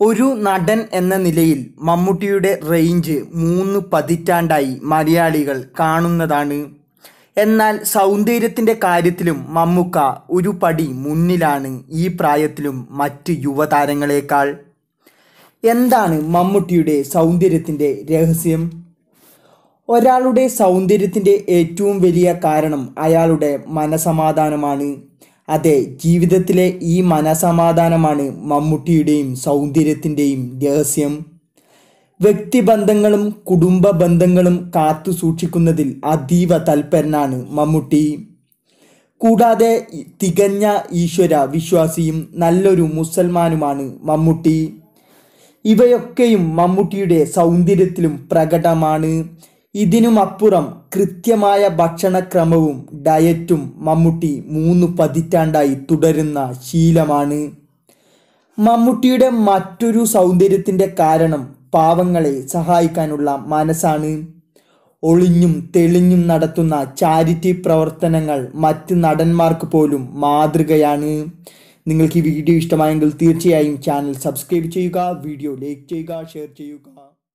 ഒരു നടൻ എന്ന നിലയിൽ മമ്മൂട്ടിയുടെ റേഞ്ച് മൂന്ന് പതിറ്റാണ്ടായി മലയാളികൾ കാണുന്നതാണ്. എന്നാൽ സൗന്ദര്യത്തിന്റെ കാര്യത്തിലും മമ്മൂക്ക ഒരു പടി മുന്നിലാണ് ഈ പ്രായത്തിലും മറ്റ് യുവതാരങ്ങളെക്കാൾ. എന്താണ് മമ്മൂട്ടിയുടെ സൗന്ദര്യത്തിന്റെ രഹസ്യം? ഒരാളുടെ സൗന്ദര്യത്തിന്റെ ഏറ്റവും വലിയ കാരണം അയാളുടെ മനസമാധാനമാണ്. അതെ ജീവിതത്തിലെ ഈ മനസമാധാനമാണ് മമ്മൂട്ടിയുടെയും സൗന്ദര്യത്തിന്റെയും രഹസ്യം. വ്യക്തിബന്ധങ്ങളും കുടുംബ ബന്ധങ്ങളും കാത്തു സൂക്ഷിക്കുന്നതിൽ അതീവ തൽപരനാണ് മമ്മൂട്ടി. കൂടാതെ തികഞ്ഞ ഈശ്വര വിശ്വാസിയും നല്ലൊരു മുസൽമാനുമാണ് മമ്മൂട്ടി. ഇവയൊക്കെയും മമ്മൂട്ടിയുടെ സൗന്ദര്യത്തിലും പ്രകടമാണ്. ഇതിനുമപ്പുറം കൃത്യമായ ഭക്ഷണക്രമവും ഡയറ്റും മമ്മൂട്ടി മൂന്ന് പതിറ്റാണ്ടായി തുടരുന്ന ശീലമാണ്. മമ്മൂട്ടിയുടെ മറ്റൊരു സൗന്ദര്യത്തിന്റെ കാരണം പാവങ്ങളെ സഹായിക്കാനുള്ള മനസ്സാണ്. ഒളിഞ്ഞും തെളിഞ്ഞും നടത്തുന്ന ചാരിറ്റി പ്രവർത്തനങ്ങൾ മറ്റ് നടന്മാർക്ക് പോലും മാതൃകയാണ്. നിങ്ങൾക്ക് ഈ വീഡിയോ ഇഷ്ടമായെങ്കിൽ തീർച്ചയായും ചാനൽ സബ്സ്ക്രൈബ് ചെയ്യുക വീഡിയോ ലൈക്ക് ചെയ്യുക ഷെയർ ചെയ്യുക.